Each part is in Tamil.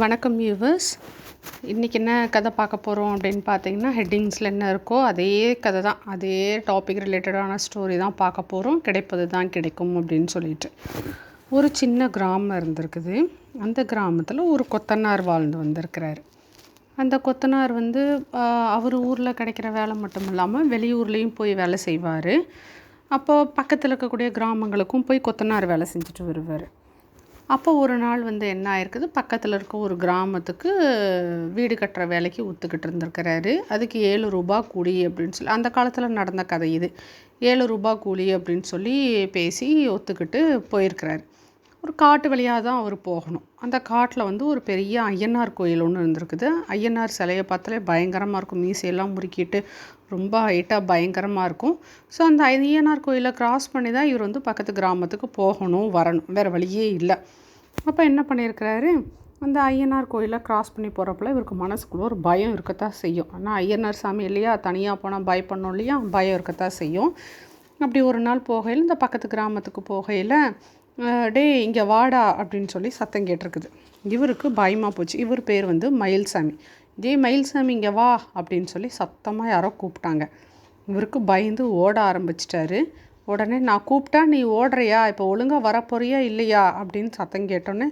வணக்கம் வியூவர்ஸ் இன்றைக்கி என்ன கதை பார்க்க போகிறோம் அப்படின்னு பார்த்தீங்கன்னா ஹெட்டிங்ஸில் என்ன இருக்கோ அதே கதை தான். அதே டாபிக் ரிலேட்டடான ஸ்டோரி தான் பார்க்க போகிறோம் கிடைப்பது தான் கிடைக்கும் அப்படின்னு சொல்லிட்டு. ஒரு சின்ன கிராமம் இருந்திருக்குது. அந்த கிராமத்தில் ஒரு கொத்தனார் வாழ்ந்து வந்திருக்கிறாரு. அந்த கொத்தனார் வந்து அவர் ஊரில் கிடைக்கிற வேலை மட்டும் இல்லாமல் வெளியூர்லேயும் போய் வேலை செய்வார். அப்போது பக்கத்தில் இருக்கக்கூடிய கிராமங்களுக்கும் போய் கொத்தனார் வேலை செஞ்சுட்டு வருவார். அப்போ ஒரு நாள் வந்து என்ன ஆயிருக்குது? பக்கத்தில் இருக்க ஒரு கிராமத்துக்கு வீடு கட்டுற வேலைக்கு ஒத்துக்கிட்டு இருந்திருக்கிறாரு. அதுக்கு ஏழு ரூபா கூலி அப்படின்னு சொல்லி அந்த காலத்தில் நடந்த கதை இது. ஏழு ரூபா கூலி அப்படின்னு சொல்லி பேசி ஒத்துக்கிட்டு போயிருக்கிறாரு. ஒரு காட்டு வழியாக தான் அவர் போகணும். அந்த காட்டில் வந்து ஒரு பெரிய ஐயனார் கோயில் ஒன்று இருந்திருக்குது. ஐயனார் சிலையை பார்த்தாலே பயங்கரமாக இருக்கும். மீசையெல்லாம் முறுக்கிட்டு ரொம்ப ஹைட்டாக பயங்கரமாக இருக்கும். ஸோ அந்த ஐயனார் கோயிலை கிராஸ் பண்ணி தான் இவர் வந்து பக்கத்து கிராமத்துக்கு போகணும் வரணும். வேறு வழியே இல்லை. அப்போ என்ன பண்ணியிருக்கிறாரு? அந்த ஐயனார் கோயிலை கிராஸ் பண்ணி போகிறப்பல இவருக்கு மனசுக்குள்ள ஒரு பயம் இருக்கத்தான் செய்யும். ஆனால் ஐயனார் சாமி இல்லையா? தனியாக போனால் பயப்படணும் இல்லையா? பயம் இருக்கத்தான் செய்யும். அப்படி ஒரு நாள் போகையில் இந்த பக்கத்து கிராமத்துக்கு போகையில் டே இங்கே வாடா அப்படின்னு சொல்லி சத்தம் கேட்டிருக்குது. இவருக்கு பயமாக போச்சு. இவர் பேர் வந்து மயில்சாமி. ஜே மயில்சாமி இங்கே வா அப்படின்னு சொல்லி சத்தமாக யாரோ கூப்பிட்டாங்க. இவருக்கு பயந்து ஓட ஆரம்பிச்சிட்டாரு. உடனே நான் கூப்பிட்டா நீ ஓடுறியா? இப்போ ஒழுங்காக வரப்போறியா இல்லையா? அப்படின்னு சத்தம் கேட்டோன்னே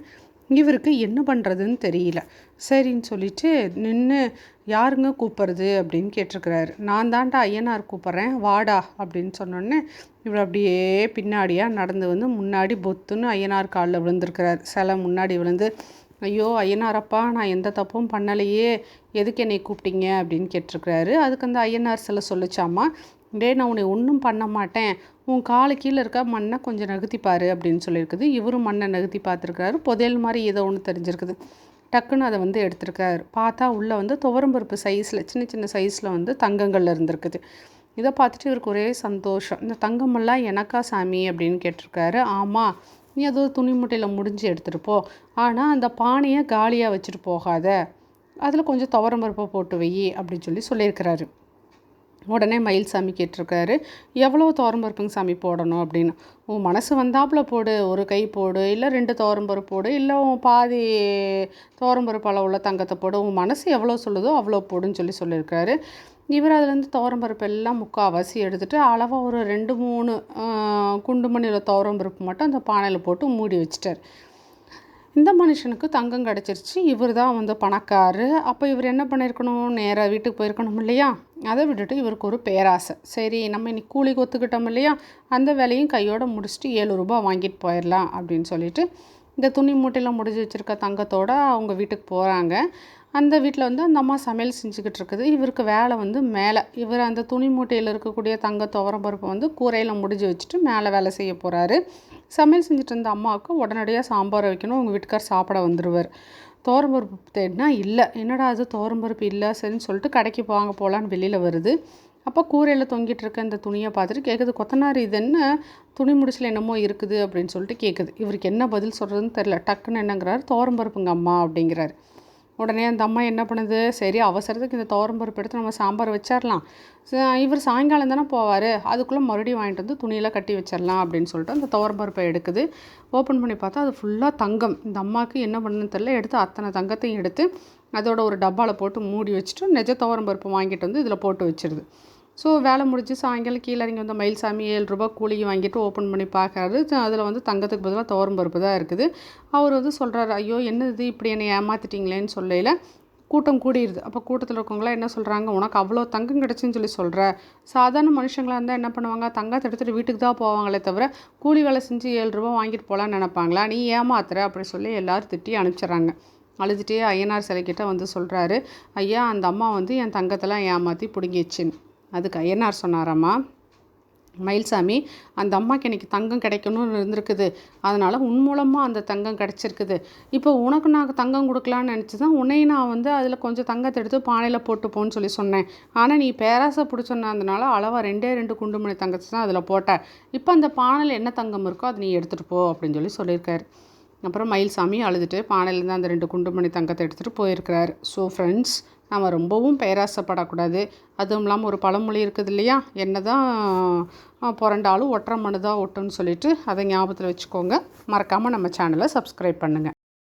இவருக்கு என்ன பண்ணுறதுன்னு தெரியல. சரின்னு சொல்லிட்டு நின்று யாருங்க கூப்பிட்றது? அப்படின்னு கேட்டிருக்கிறாரு. நான் தான்டா ஐயனார் கூப்பிட்றேன். வாடா அப்படின்னு சொன்னோடனே இவர் அப்படியே பின்னாடியாக நடந்து வந்து முன்னாடி பொத்துன்னு ஐயனார் காலில் விழுந்திருக்கிறார். சிலை முன்னாடி விழுந்து ஐயோ ஐயனாரப்பா நான் எந்த தப்பும் பண்ணலையே. எதுக்கு என்னை கூப்பிட்டீங்க? அப்படின்னு கேட்டிருக்கிறாரு. அதுக்கு அந்த ஐயனார் சில சொல்லிச்சாமா டே நான் உன்னை ஒன்றும் பண்ண மாட்டேன். உன் காலு கீழே இருக்க மண்ணை கொஞ்சம் நகர்த்திப்பாரு அப்படின்னு சொல்லியிருக்குது. இவரும் மண்ணை நகர்த்தி பார்த்துருக்காரு புதையல் மாதிரி ஏதோ ஒன்று தெரிஞ்சிருக்குது. டக்குன்னு அதை வந்து எடுத்திருக்காரு. பார்த்தா உள்ளே வந்து துவரம்பருப்பு சைஸில் சின்ன சின்ன சைஸில் வந்து தங்கங்கள் இருந்திருக்குது. இதை பார்த்துட்டு இவருக்கு ஒரே சந்தோஷம். இந்த தங்கமெல்லாம் எனக்கா சாமி? அப்படின்னு கேட்டிருக்காரு. ஆமாம் நீ ஏதோ துணி மூட்டையில் முடிஞ்சு எடுத்துகிட்டு போ. ஆனால் அந்த பானையை காலியாக வச்சுட்டு போகாத. அதில் கொஞ்சம் துவரம் பருப்பை போட்டு வை அப்படின்னு சொல்லி சொல்லியிருக்கிறாரு. உடனே மயில் சாமி கேட்டிருக்காரு எவ்வளோ தோரம்பருப்புங்க சாமி போடணும்? அப்படின்னு. உன் மனசு வந்தாப்புல போடு. ஒரு கை போடு. இல்லை ரெண்டு தோரம்பருப்பு போடு. இல்லை உன் பாதி தோரம்பருப்பு அளவுள்ள தங்கத்தை போடு. உன் மனசு எவ்வளோ சொல்லுதோ அவ்வளோ போடுன்னு சொல்லி சொல்லியிருக்காரு. இவர் அதுலேருந்து துவரம்பருப்பு எல்லாம் முக்கால்வாசி எடுத்துகிட்டு அளவாக ஒரு ரெண்டு மூணு குண்டுமணியில் துவரம்பருப்பு மட்டும் அந்த பானையில் போட்டு மூடி வச்சிட்டார். இந்த மனுஷனுக்கு தங்கம் கிடச்சிருச்சு. இவர் தான் வந்து பணக்காரு. அப்போ இவர் என்ன பண்ணியிருக்கணும் நேராக வீட்டுக்கு போயிருக்கணும் இல்லையா? அதை விட்டுட்டு இவருக்கு ஒரு பேராசை. சரி நம்ம இன்னைக்கு கூலி கொத்துக்கிட்டோம் இல்லையா? அந்த வேலையும் கையோடு முடிச்சுட்டு ஏழு ரூபா வாங்கிட்டு போயிடலாம் அப்படின்னு சொல்லிட்டு இந்த துணி மூட்டையில் முடிஞ்சு வச்சுருக்க தங்கத்தோடு அவங்க வீட்டுக்கு போகிறாங்க அந்த வீட்டில் வந்து அந்த அம்மா சமையல் செஞ்சுக்கிட்டு இருக்குது இவருக்கு வேலை வந்து மேலே. இவர் அந்த துணி மூட்டையில் இருக்கக்கூடிய தங்க துவரம்பருப்பை வந்து கூரையில் முடிஞ்சு வச்சுட்டு மேலே வேலை செய்ய போகிறாரு சமையல் செஞ்சுட்டு இருந்த அம்மாவுக்கு உடனடியாக சாம்பார் வைக்கணும். உங்கள் வீட்டுக்கார் சாப்பிட வந்துடுவார் தோரம்பருப்பு தேடினா இல்லை. என்னடா அது தோரம்பருப்பு இல்லை சரின்னு சொல்லிட்டு கடைக்கு வாங்க போகலான்னு வெளியில் வருது. அப்போ கூரையில் தொங்கிட்டு இருக்க இந்த துணியை பார்த்துட்டு கேட்குது கொத்தனார் இது என்ன? துணி முடிச்சில் என்னமோ இருக்குது அப்படின்னு சொல்லிட்டு கேட்குது இவருக்கு என்ன பதில் சொல்கிறதுன்னு தெரில டக்குன்னு என்னங்கிறாரு தோரம்பருப்புங்க அம்மா அப்படிங்கிறாரு. உடனே அந்த அம்மா என்ன பண்ணுது? சரி அவசரத்துக்கு இந்த பருப்பு எடுத்து நம்ம சாம்பார் வச்சிடலாம் இவர் சாயங்காலம் தானே போவார். அதுக்குள்ளே மறுபடியும் வாங்கிட்டு வந்து துணியில் கட்டி வச்சிடலாம் அப்படின்னு சொல்லிட்டு அந்த பருப்பை எடுக்குது. ஓப்பன் பண்ணி பார்த்தா அது ஃபுல்லாக தங்கம். இந்த அம்மாவுக்கு என்ன பண்ணுன்னு தெரில எடுத்து அத்தனை தங்கத்தையும் எடுத்து அதோட ஒரு டப்பாவில் போட்டு மூடி வச்சுட்டு நெஜ பருப்பு வாங்கிட்டு வந்து இதில் போட்டு வச்சிருது. ஸோ வேலை முடிஞ்சு சாயங்காலம் கீழே இறங்கி வந்த மயில்சாமி ஏழு ரூபா கூலிக்கு வாங்கிட்டு ஓப்பன் பண்ணி பார்க்குறாரு. அதில் வந்து தங்கத்துக்கு பதிலாக துவரம் பருப்பு தான் இருக்குது. அவர் வந்து சொல்கிறாரு ஐயோ என்னது இப்படி என்னை ஏமாற்றிட்டீங்களேன்னு சொல்லையில் கூட்டம் கூடிடுது அப்போ கூட்டத்தில் இருக்கவங்களாம் என்ன சொல்கிறாங்க உனக்கு அவ்வளோ தங்கம் கிடச்சின்னு சொல்லி சொல்கிற சாதாரண மனுஷங்களாக இருந்தால் என்ன பண்ணுவாங்க? தங்கத்தை எடுத்துகிட்டு வீட்டுக்கு தான் போவாங்களே தவிர கூலி வேலை செஞ்சு ஏழு ரூபா வாங்கிட்டு போகலான்னு நினப்பாங்களா? நீ ஏமாத்துற அப்படி சொல்லி எல்லோரும் திட்டி அனுப்பிச்சிட்றாங்க. அழுதுகிட்டே ஐயனார் சிலைக்கிட்ட வந்து சொல்கிறாரு ஐயா அந்த அம்மா வந்து என் தங்கத்தெல்லாம் ஏமாற்றி பிடுங்கிச்சின்னு அதுக்கு ஐயனார் சொன்னாராம்மா மயில்சாமி அந்த அம்மாவுக்கு எனக்கு தங்கம் கிடைக்கணும்னு இருந்திருக்குது. அதனால் உன் மூலமாக அந்த தங்கம் கிடச்சிருக்குது. இப்போ உனக்கு நான் தங்கம் கொடுக்கலான்னு நினச்சி தான் உன்னையும் நான் வந்து அதில் கொஞ்சம் தங்கத்தை எடுத்து பானையில் போட்டுப்போன்னு சொல்லி சொன்னேன். ஆனால் நீ பேராசை பிடிச்சோன்னதுனால அளவாக ரெண்டே ரெண்டு குண்டுமணி தங்கத்தை தான் அதில் போட்டேன் இப்போ அந்த பானையில் என்ன தங்கம் இருக்கோ அதை நீ எடுத்துகிட்டு போ அப்படின்னு சொல்லி சொல்லியிருக்காரு. அப்புறம் மயில்சாமி அழுதுட்டு பானையிலேருந்து அந்த ரெண்டு குண்டுமணி தங்கத்தை எடுத்துகிட்டு போயிருக்கிறாரு. ஸோ ஃப்ரெண்ட்ஸ் நம்ம ரொம்பவும் பேராசைப்படக்கூடாது. அதுவும் இல்லாமல் ஒரு பழமொழி இருக்குது இல்லையா? என்ன தான் புரண்டாலும் ஒற்றை மனு தான் ஒட்டுன்னு சொல்லிட்டு அதை ஞாபகத்தில் வச்சுக்கோங்க. மறக்காமல் நம்ம சேனலை சப்ஸ்கிரைப் பண்ணுங்கள்